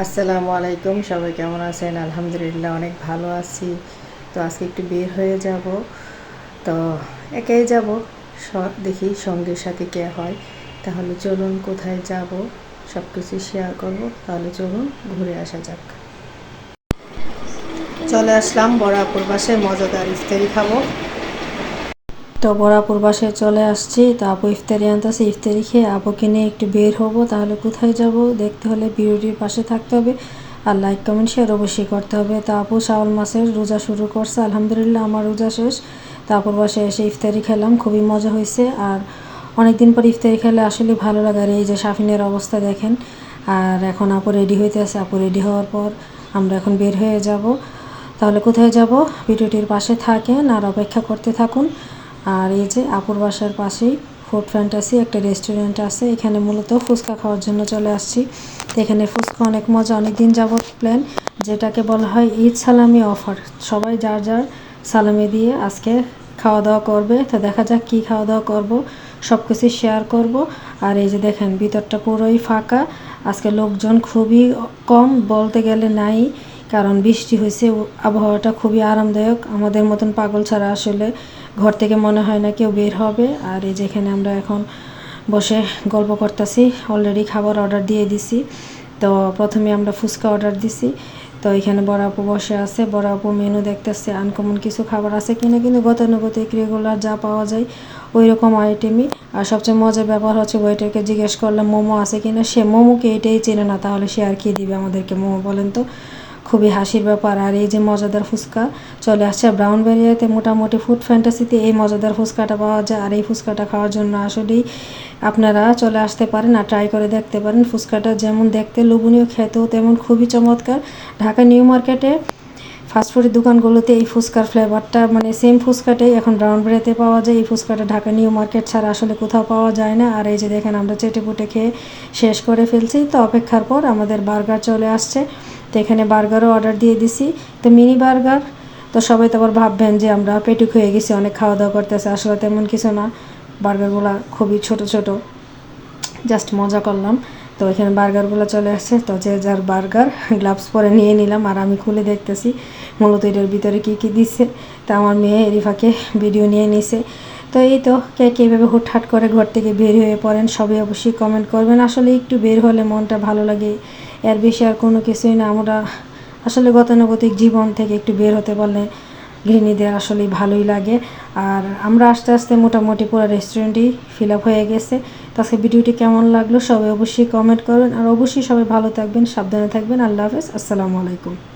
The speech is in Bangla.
আসসালামু আলাইকুম, সবাই কেমন আছেন? আলহামদুলিল্লাহ, অনেক ভালো আছি। তো আজকে একটু বের হয়ে যাব। তো একাই যাব দেখি সঙ্গের সাথে কে হয়। তাহলে চলুন কোথায় যাব সব কিছু শেয়ার করব। তাহলে চলুন ঘুরে আসা যাক। চলে আসলাম বরাপুর বাসে, মজাদার ইফতারি খাব। তো বরাপুর বাসায় চলে আসছি। তো আপু ইফতারি আনতেছে, ইফতারি খেয়ে আপুকে নিয়ে একটু বের হব, তাহলে কোথায় যাব? দেখতে হলে ভিডিওটির পাশে থাকতে হবে আর লাইক কমেন্ট শেয়ার অবশ্যই করতে হবে। তো আপু শাওয়াল মাসের রোজা শুরু করছে, আলহামদুলিল্লাহ আমার রোজা শেষ। তারপর বাসায় এসে ইফতারি খেলাম, খুবই মজা হয়েছে। আর অনেক দিন পর ইফতারি খেলে আসলে ভালো লাগে আর এই যে সাফিনের অবস্থা দেখেন। আর এখন আপু রেডি হইতে আছে, আপু রেডি হওয়ার পর আমরা এখন বের হয়ে যাব। তাহলে কোথায় যাব? ভিডিওটির পাশে থাকেন আর অপেক্ষা করতে থাকুন। আর এই যে আপুর বাসার পাশেই ফুড ফ্যান্টাসি একটা রেস্টুরেন্ট আছে। এখানে মূলত ফুচকা খাওয়ার জন্য চলে আসছি। তো এখানে ফুচকা অনেক মজা অনেক দিন যাবত প্ল্যান যেটাকে বলা হয় ঈদ সালামি অফার সবাই যার যার সালামি দিয়ে আজকে খাওয়া দাওয়া করবে। তো দেখা যাক কী খাওয়া দাওয়া করব সব কিছু শেয়ার করব। আর এই যে দেখেন, ভিতরটা পুরোই ফাঁকা। আজকে লোকজন খুবই কম, বলতে গেলে নাই। কারণ বৃষ্টি হয়েছে, আবহাওয়াটা খুবই আরামদায়ক। আমাদের মতন পাগল ছাড়া আসলে ঘর থেকে মনে হয় না কেউ বের হবে। আর এই যেখানে আমরা এখন বসে গল্প করতেছি অলরেডি খাবার অর্ডার দিয়ে দিছি। তো প্রথমে আমরা ফুচকা অর্ডার দিছি। তো এখানে বড় আপু বসে আছে। বড় আপু মেনু দেখতেছে আনকমন কিছু খাবার আছে কিনা, কিন্তু গতানুগতিক রেগুলার যা পাওয়া যায় ওই রকম আইটেমই আর সবচেয়ে মজার ব্যাপার হচ্ছে ওয়েটারকে জিজ্ঞেস করলাম, মোমো আছে কিনা? সে মোমোকে এটাই চেনে না, তাহলে সে আর কি দিবে আমাদেরকে মোমো বলেন তো? খুবই হাসির ব্যাপার। আর এই যে মজাদার ফুচকা চলে আসছে ব্রাউন বেরিয়াতে, মোটামুটি ফুড ফ্যান্টাসিতে এই মজাদার ফুচকাটা পাওয়া যায়। আর এই ফুচকাটা খাওয়ার জন্য আসলেই আপনারা চলে আসতে পারেন আর ট্রাই করে দেখতে পারেন। ফুচকাটা যেমন দেখতে, লোভনীয়, খেতেও তেমন খুবই চমৎকার। ঢাকা নিউ মার্কেটে ফাস্টফুডের দোকানগুলোতে এই ফুচকার ফ্লেভারটা মানে সেম ফুচকাটাই এখন ব্রাউন ব্রেতে পাওয়া যায়। এই ফুচকাটা ঢাকা নিউ মার্কেট ছাড়া আসলে কোথাও পাওয়া যায় না। আর এই যে দেখেন আমরা চেটে পুটে খেয়ে শেষ করে ফেলছি। তো অপেক্ষার পর আমাদের বার্গার চলে আসছে। তো এখানে বার্গারও অর্ডার দিয়ে দিছি। তো মিনি বার্গার তো সবাই তো আবার ভাববেন যে আমরা পেটুক হয়ে গেছি, অনেক খাওয়া দাওয়া করতেছে। আসলে তেমন কিছু না। বার্গারগুলো খুবই ছোট ছোট। জাস্ট মজা করলাম। তো এখানে বার্গারগুলো চলে আসছে। তো যে যার বার্গার, গ্লাভস পরে নিয়ে নিলাম আর আমি খুলে দেখতেছি মূলত এটার ভিতরে কী কী দিচ্ছে। তা আমার মেয়ে এরিফাকে ভিডিও নিয়ে নিছে। তো এই তো কে কীভাবে হুটহাট করে ঘর থেকে বের হয়ে পড়েন, সবাই অবশ্যই কমেন্ট করবেন। আসলে একটু বের হলে মনটা ভালো লাগে। এর বেশি আর কোনো কিছুই না। আমরা আসলে গতানুগতিক জীবন থেকে একটু বের হতে পারলে গৃহিণীদের আসলেই ভালোই লাগে। আর আমরা আস্তে আস্তে মোটামুটি পুরো রেস্টুরেন্টই ফিল আপ হয়ে গেছে। তো আজকে ভিডিওটি কেমন লাগল সবাই অবশ্যই কমেন্ট করবেন। আর অবশ্যই সবাই ভালো থাকবেন, সাবধানে থাকবেন। আল্লাহ হাফেজ। আসসালামু আলাইকুম।